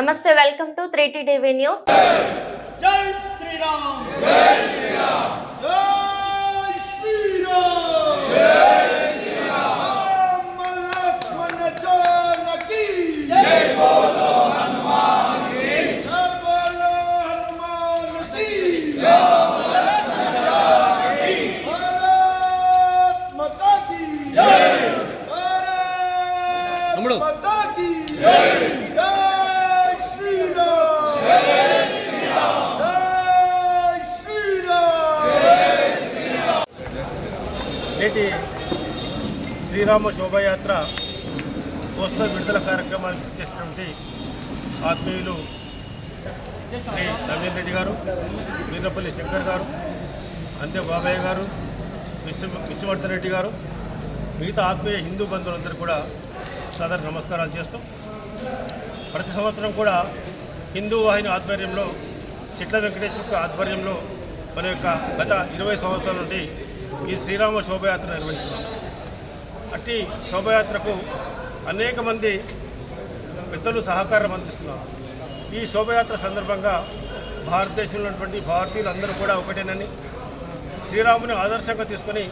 నమస్తే welcome to three TV news. జై శ్రీరామ్. జై శ్రీరామ్ జై శ్రీరామ్ లక్ష్మణ జానకి జై బోలో హనుమాన్కి జై బోలో హనుమాన్కి జై లక్ష్మణ జానకి భారత్ మాతా की జై భారత్ మాతా की జై జై శ్రీరామ్ జై శ్రీరామ్ జై శ్రీరామ్ నేటి శ్రీరామ శోభయాత్ర పోస్టర్ విడుదల కార్యక్రమానికి చేసినటువంటి ఆత్మీయులు శ్రీ నవీన్ రెడ్డి గారు వీరపల్లి శంకర్ గారు అంతే బాబయ్య గారు విశ్వ విష్ణువర్ధన్ రెడ్డి గారు మిగతా ఆత్మీయ హిందూ బంధువులందరూ కూడా సాధారణ నమస్కారాలు చేస్తూ ప్రతి సంవత్సరం కూడా హిందూ వాహిని ఆధ్వర్యంలో చిట్ల వెంకటేశ్వర ఆధ్వర్యంలో మన యొక్క గత ఇరవై సంవత్సరాల నుండి ఈ శ్రీరామ శోభయాత్ర నిర్వహిస్తున్నాం. అట్టి శోభయాత్రకు అనేక మంది పెద్దలు సహకారం అందిస్తున్నారు. ఈ శోభయాత్ర సందర్భంగా భారతదేశంలో ఉన్నటువంటి భారతీయులందరూ కూడా ఒకటేనని శ్రీరాముని ఆదర్శంగా తీసుకొని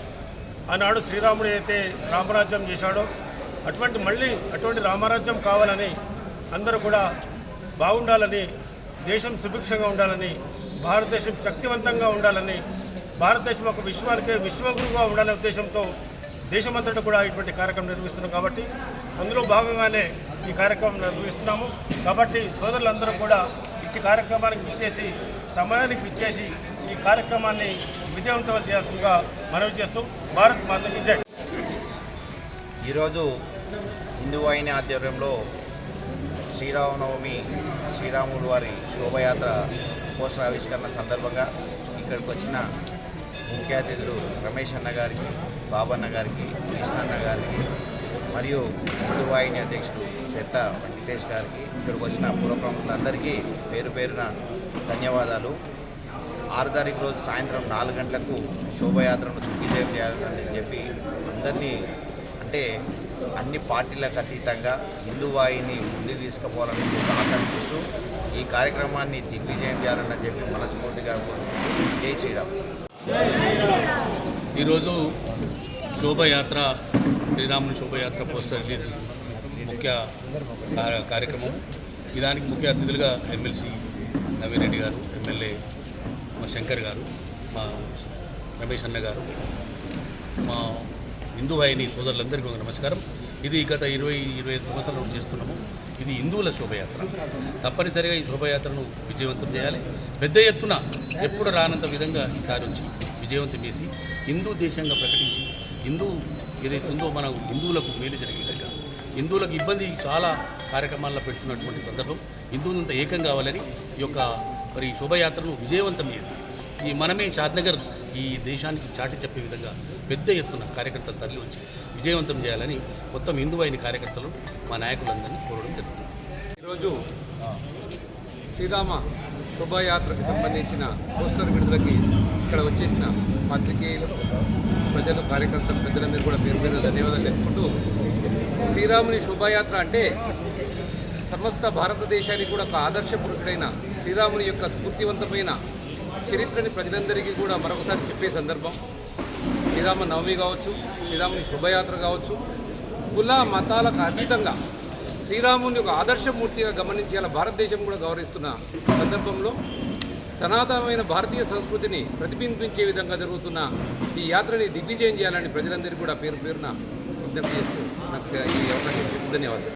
ఆనాడు శ్రీరాముడు అయితే రామరాజ్యం చేశాడో అటువంటి మళ్ళీ అటువంటి రామరాజ్యం కావాలని అందరూ కూడా బాగుండాలని దేశం సుభిక్షంగా ఉండాలని భారతదేశం శక్తివంతంగా ఉండాలని భారతదేశం ఒక విశ్వానికి విశ్వగురుగా ఉండాలనే ఉద్దేశంతో దేశమంతటా కూడా ఇటువంటి కార్యక్రమం నిర్వహిస్తున్నాం కాబట్టి అందులో భాగంగానే ఈ కార్యక్రమం నిర్వహిస్తున్నాము. కాబట్టి సోదరులందరూ కూడా ఇట్టి కార్యక్రమానికి ఇచ్చేసి సమయానికి ఇచ్చేసి ఈ కార్యక్రమాన్ని విజయవంతం చేయాల్సిందిగా మనవి చేస్తూ భారత్ మాతకి జై. ఈరోజు హిందూ వాహిని ఆధ్వర్యంలో శ్రీరామనవమి శ్రీరాముడు వారి శోభయాత్ర పోషణ ఆవిష్కరణ సందర్భంగా ఇక్కడికి వచ్చిన ముఖ్య అతిథులు రమేష్ అన్న గారికి బాబన్న గారికి కృష్ణన్న గారికి మరియు హిందూ వాహిని అధ్యక్షుడు చెట్ల వెంకటేష్ గారికి ఇక్కడికి వచ్చిన పూర్వ ప్రముఖులందరికీ పేరు పేరున ధన్యవాదాలు. ఆరు తారీఖు రోజు సాయంత్రం నాలుగు గంటలకు శోభయాత్రను దిగ్విజయం చేయాలని చెప్పి అందరినీ అంటే అన్ని పార్టీలకు అతీతంగా హిందూ వాహిని ముందుకు తీసుకుపోవాలని చెప్పి ఆకాంక్షిస్తూ ఈ కార్యక్రమాన్ని దిగ్విజయం చేయాలని చెప్పి మనస్ఫూర్తిగా కోరుకుంటూ జై శ్రీరామ్. ఈరోజు శోభయాత్ర శ్రీరాముని శోభయాత్ర పోస్టర్ రిలీజ్ ముఖ్య కార్యక్రమం. ఇదానికి దానికి ముఖ్య అతిథులుగా ఎమ్మెల్సీ నవీన్ రెడ్డి గారు ఎమ్మెల్యే మా శంకర్ గారు మా రమేష్ అన్న గారు మా హిందూ వాహిని సోదరులందరికీ ఒక నమస్కారం. ఇది గత ఇరవై ఇరవై ఐదు సంవత్సరాల చేస్తున్నాము. ఇది హిందువుల శోభయాత్ర. తప్పనిసరిగా ఈ శోభయాత్రను విజయవంతం చేయాలి. పెద్ద ఎత్తున ఎప్పుడు రానంత విధంగా ఈసారి వచ్చి విజయవంతం చేసి హిందూ దేశంగా ప్రకటించి హిందూ ఏదైతే ఉందో మన హిందువులకు మేలు జరిగే హిందువులకు ఇబ్బంది చాలా కార్యక్రమాల్లో పెడుతున్నటువంటి సందర్భం హిందువులంతా ఏకం కావాలని ఈ యొక్క మరి శోభయాత్రను విజయవంతం చేసి ఈ మనమే షాద్నగర్ ఈ దేశానికి చాటి చెప్పే విధంగా పెద్ద ఎత్తున కార్యకర్తలు తరలి వచ్చి విజయవంతం చేయాలని మొత్తం హిందూ కార్యకర్తలు మా నాయకులందరినీ కోరడం జరుగుతుంది. ఈరోజు శ్రీరామ శోభాయాత్రకు సంబంధించిన పోస్టర్ విడుదలకి ఇక్కడ వచ్చేసిన పాత్రికేయులు ప్రజలు కార్యకర్తలు ప్రజలందరూ కూడా పేరు పేరు ధన్యవాదాలు తెలుపుకుంటూ శ్రీరాముని శోభాయాత్ర అంటే సమస్త భారతదేశానికి కూడా ఒక ఆదర్శ పురుషుడైన శ్రీరాముని యొక్క స్ఫూర్తివంతమైన చరిత్రని ప్రజలందరికీ కూడా మరొకసారి చెప్పే సందర్భం. శ్రీరామ నవమి కావచ్చు శ్రీరాముని శుభయాత్ర కావచ్చు కుల మతాలకు అతీతంగా శ్రీరాముని ఒక ఆదర్శమూర్తిగా గమనించి అలా భారతదేశం కూడా గౌరవిస్తున్న సందర్భంలో సనాతనమైన భారతీయ సంస్కృతిని ప్రతిబింబించే విధంగా జరుగుతున్న ఈ యాత్రని దిగ్విజయం చేయాలని ప్రజలందరికీ కూడా పేరు పేరున విజ్ఞప్తి చేస్తూ నాకు ఈ అవకాశం ధన్యవాదాలు.